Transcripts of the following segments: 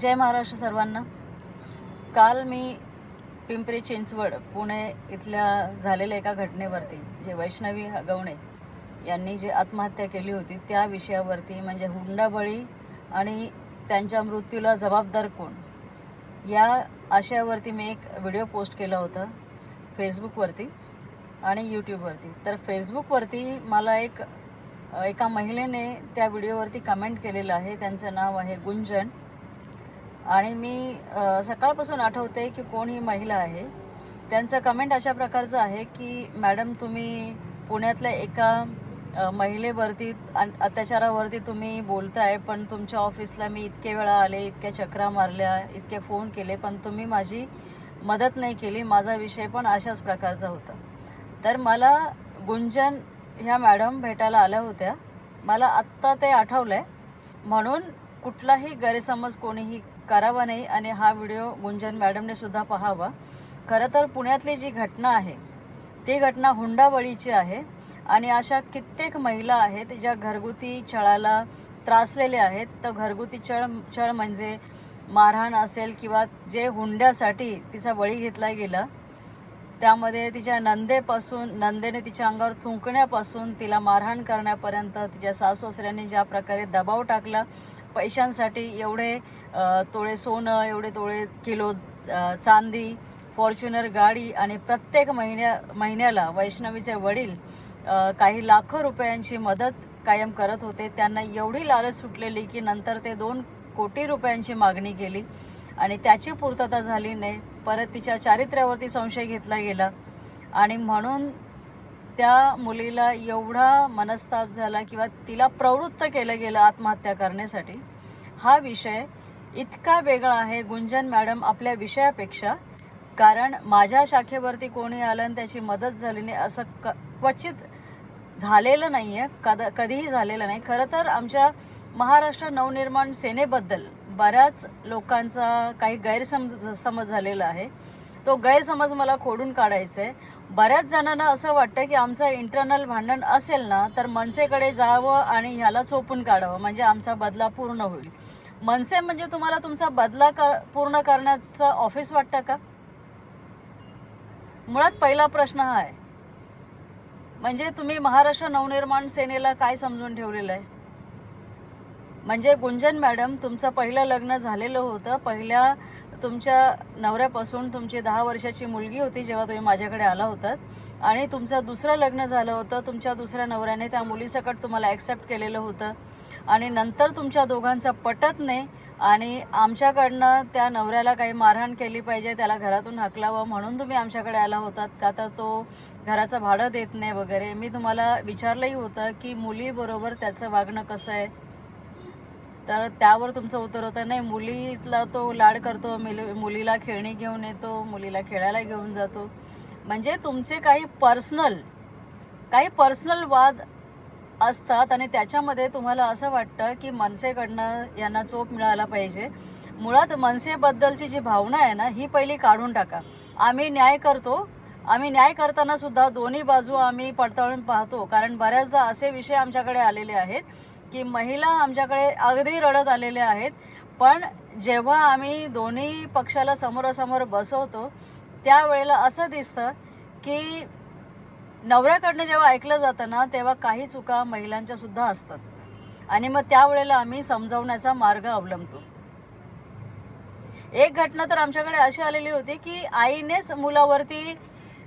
जय महाराष्ट्र सर्वांना. काल मी पिंपरी चिंचवड पुणे इथल्या झालेल्या एका घटनेवरती जे वैष्णवी गवणे यांनी जे आत्महत्या केली होती त्या विषयावरती म्हणजे हुंडाबळी आणि त्यांच्या मृत्यूला जबाबदार कोण या आशयावरती मी एक व्हिडिओ पोस्ट केला होता फेसबुकवरती आणि यूट्यूबवरती. तर फेसबुकवरती मला एक एका महिलेने त्या व्हिडिओवरती कमेंट केलेलं आहे त्यांचं नाव आहे गुंजन. आणि मी सकाळपासून आठवते की कोण ही महिला आहे. त्यांचं कमेंट अशा प्रकारचं आहे की मॅडम तुम्ही पुण्यातल्या एका महिलेवरती अन- अत्याचारावरती तुम्ही बोलताय पण तुमच्या ऑफिसला मी इतके वेळा आले इतक्या चक्रा मारल्या इतके फोन केले पण तुम्ही माझी मदत नाही केली माझा विषय पण अशाच प्रकारचा होता. तर मला गुंजन ह्या मॅडम भेटायला आल्या होत्या. मला आत्ता ते आठवलं आहे म्हणून कुठलाही गैरसमज कोणीही करावा नाही आणि हा व्हिडिओ गुंजन मॅडमने सुद्धा पाहावा. खरं तर पुण्यातली जी घटना आहे ती घटना हुंडाबळीची आहे आणि अशा कित्येक महिला आहेत ज्या घरगुती छळाला त्रासलेल्या आहेत. तर घरगुती छळ छळ म्हणजे मारहाण असेल किंवा जे हुंड्यासाठी तिचा बळी घेतला गेला त्यामध्ये तिच्या नंदेपासून नंदेने तिच्या अंगावर थुंकण्यापासून तिला मारहाण करण्यापर्यंत तिच्या सासूसऱ्यांनी ज्या प्रकारे दबाव टाकला पैशांसाठी एवढे तोळे सोनं एवढे तोळे किलो चांदी फॉर्च्युनर गाडी आणि प्रत्येक महिन्या महिन्याला वैष्णवीचे वडील काही लाखो रुपयांची मदत कायम करत होते. त्यांना एवढी लालच सुटलेली की नंतर ते दोन कोटी रुपयांची मागणी केली आणि त्याची पूर्तता झाली नाही. परत तिच्या चारित्र्यावरती संशय घेतला गेला आणि म्हणून त्या मुलीला एवढा मनस्ताप झाला किंवा तिला प्रवृत्त केलं गेलं आत्महत्या करण्यासाठी हा विषय इतका वेगळा आहे गुंजन मॅडम आपल्या विषयापेक्षा. कारण माझ्या शाखेवरती कोणी आलं आणि त्याची मदत झाली नाही असं क क्वचित झालेलं नाही आहे कद कधीही झालेलं नाही. खरं तर आमच्या महाराष्ट्र नवनिर्माण सेनेबद्दल बऱ्याच लोकांचा काही गैरसमज समज झालेला आहे. तो गैरसमज मला खोडून काढायचा आहे बऱ्याच जणांना असं वाटतं की आमचं इंटरनल भांडण असेल ना तर मनसेकडे जावं आणि ह्याला चोपून काढावं म्हणजे आमचा बदला पूर्ण होईल. मनसे म्हणजे तुम्हाला तुमचा बदला कर पूर्ण करण्याचं ऑफिस वाटतं का? मुळात पहिला प्रश्न हा आहे. म्हणजे तुम्ही महाराष्ट्र नवनिर्माण सेनेला काय समजून ठेवलेलं आहे? म्हणजे गुंजन मॅडम तुमचं पहिलं लग्न झालेलं होतं. पहिल्या तुमच्या नवऱ्यापासून तुमची दहा वर्षाची मुलगी होती जेव्हा तुम्ही माझ्याकडे आला होतात आणि तुमचं दुसरं लग्न झालं होतं. तुमच्या दुसऱ्या नवऱ्याने त्या मुलीसकट तुम्हाला ॲक्सेप्ट केलेलं होतं. आणि नंतर तुमच्या दोघांचं पटत नाही. आणि आमच्याकडनं त्या नवऱ्याला काही मारहाण केली पाहिजे त्याला घरातून हाकलावं म्हणून तुम्ही आमच्याकडे आला होतात. का तर तो घराचं भाडं देत नाही वगैरे. मी तुम्हाला विचारलंही होतं की मुलीबरोबर त्याचं वागणं कसं आहे? तर त्यावर तुमचं उत्तर होतं नाही मुलीला तो लाड करतो मिली मुलीला खेळणी घेऊन येतो मुलीला खेळायला घेऊन जातो. म्हणजे तुमचे काही पर्सनल काही पर्सनल वाद असतात आणि त्याच्यामध्ये तुम्हाला असं वाटतं की मनसेकडनं यांना चोप मिळाला पाहिजे. मुळात मनसेबद्दलची जी भावना आहे ना ही पहिली काढून टाका. आम्ही न्याय करतो. आम्ही न्याय करताना सुद्धा दोन्ही बाजू आम्ही पडताळून पाहतो. कारण बऱ्याचदा असे विषय आमच्याकडे आलेले आहेत. की महिला आमच्याकडे अगदी रडत आलेल्या आहेत. पण जेव्हा आम्ही दोन्ही पक्षाला समोरासमोर बसवतो त्यावेळेला असं दिसतं की नवऱ्याकडनं जेव्हा ऐकलं जातं ना तेव्हा काही चुका महिलांच्या सुद्धा असतात. आणि मग त्यावेळेला आम्ही समजावण्याचा मार्ग अवलंबतो. एक घटना तर आमच्याकडे अशी आलेली होती की आईनेच मुलावरती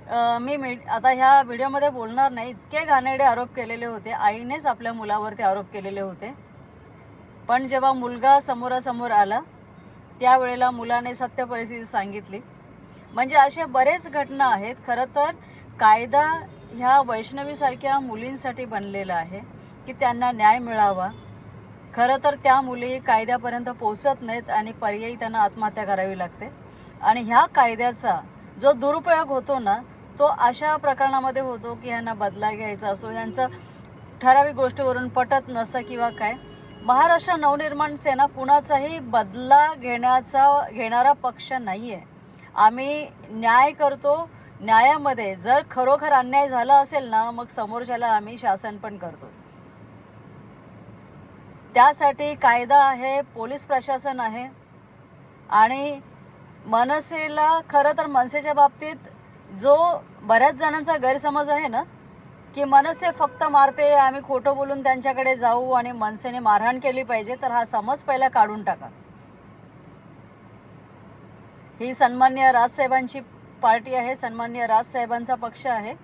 मी मी आता ह्या व्हिडिओमध्ये बोलणार नाही. इतके घाणेरडे आरोप केलेले होते. आईनेच आपल्या मुलावरती आरोप केलेले होते. पण जेव्हा मुलगा समोरासमोर आला त्यावेळेला मुलाने सत्य परिस्थिती सांगितली. म्हणजे अशा बरेच घटना आहेत. खरं तर कायदा ह्या वैष्णवीसारख्या मुलींसाठी बनलेला आहे की त्यांना न्याय मिळावा. खरं तर त्या मुली कायद्यापर्यंत पोचत नाहीत आणि पर्यायी त्यांना आत्महत्या करावी लागते. आणि ह्या कायद्याचा जो दुरुपयोग होतो ना तो अशा प्रकरणामध्ये होतो की ह्यांना बदला घ्यायचा असो ह्यांचं ठराविक गोष्टीवरून पटत नसतं किंवा काय. महाराष्ट्र नवनिर्माण सेना कुणाचाही बदला घेण्याचा घेणारा पक्ष नाही आहे आम्ही न्याय करतो न्यायामध्ये जर खरोखर अन्याय झाला असेल ना मग समोरच्याला आम्ही शासन पण करतो. त्यासाठी कायदा आहे पोलीस प्रशासन आहे. आणि मनसेला खरं तर मनसेच्या बाबतीत जो बऱ्याच जणांचा गैरसमज आहे ना की मनसे फक्त मारते आम्ही खोटं बोलून त्यांच्याकडे जाऊ आणि मनसेने मारहाण केली पाहिजे तर हा समज पहिला काढून टाका. ही सन्मान्य राजसाहेबांची पार्टी आहे सन्मान्य राजसाहेबांचा पक्ष आहे.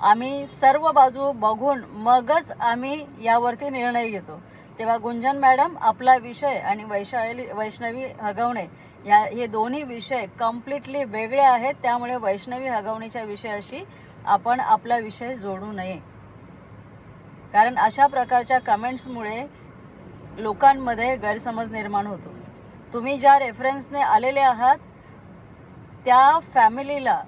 आम्ही सर्व बाजू बघून मगच आम्ही यावरती निर्णय घेतो. तेव्हा गुंजन मॅडम आपला विषय आणि वैशाली वैष्णवी हगवणे या हे दोन्ही विषय कम्प्लिटली वेगळे आहेत. त्यामुळे वैष्णवी हगवणीच्या विषयाशी आपण आपला विषय जोडू नये. कारण अशा प्रकारच्या कमेंट्समुळे लोकांमध्ये गैरसमज निर्माण होतो. तुम्ही ज्या रेफरन्सने आलेले आहात त्या फॅमिलीला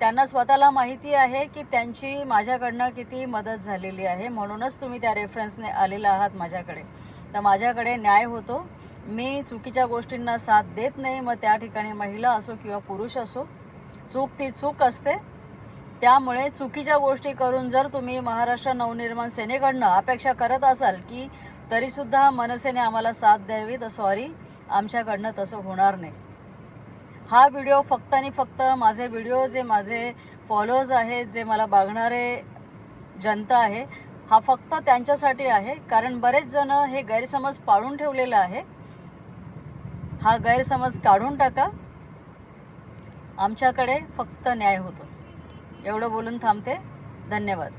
त्यांना स्वतःला माहिती आहे की त्यांची माझ्याकडनं किती मदत झालेली आहे. म्हणूनच तुम्ही त्या रेफरन्सने आलेला आहात माझ्याकडे. तर माझ्याकडे न्याय होतो. मी चुकीच्या गोष्टींना साथ देत नाही. मग त्या ठिकाणी महिला असो किंवा पुरुष असो चूक ती चूक असते. त्यामुळे चुकीच्या गोष्टी करून जर तुम्ही महाराष्ट्र नवनिर्माण सेनेकडनं अपेक्षा करत असाल की तरीसुद्धा मनसेने आम्हाला साथ द्यावी तर सॉरी आमच्याकडनं तसं होणार नाही. हा व्हिडिओ फक्त आणि फक्त माझे व्हिडिओ जे माझे फॉलोअर्स आहेत जे मला बघणारे जनता आहे हा फक्त त्यांच्यासाठी आहे. कारण बरेच जण हे गैरसमज पाळून ठेवलेला आहे. हा गैरसमज काढून टाका. आमच्याकडे फक्त न्याय होतो. एवढं बोलून थांबते. धन्यवाद.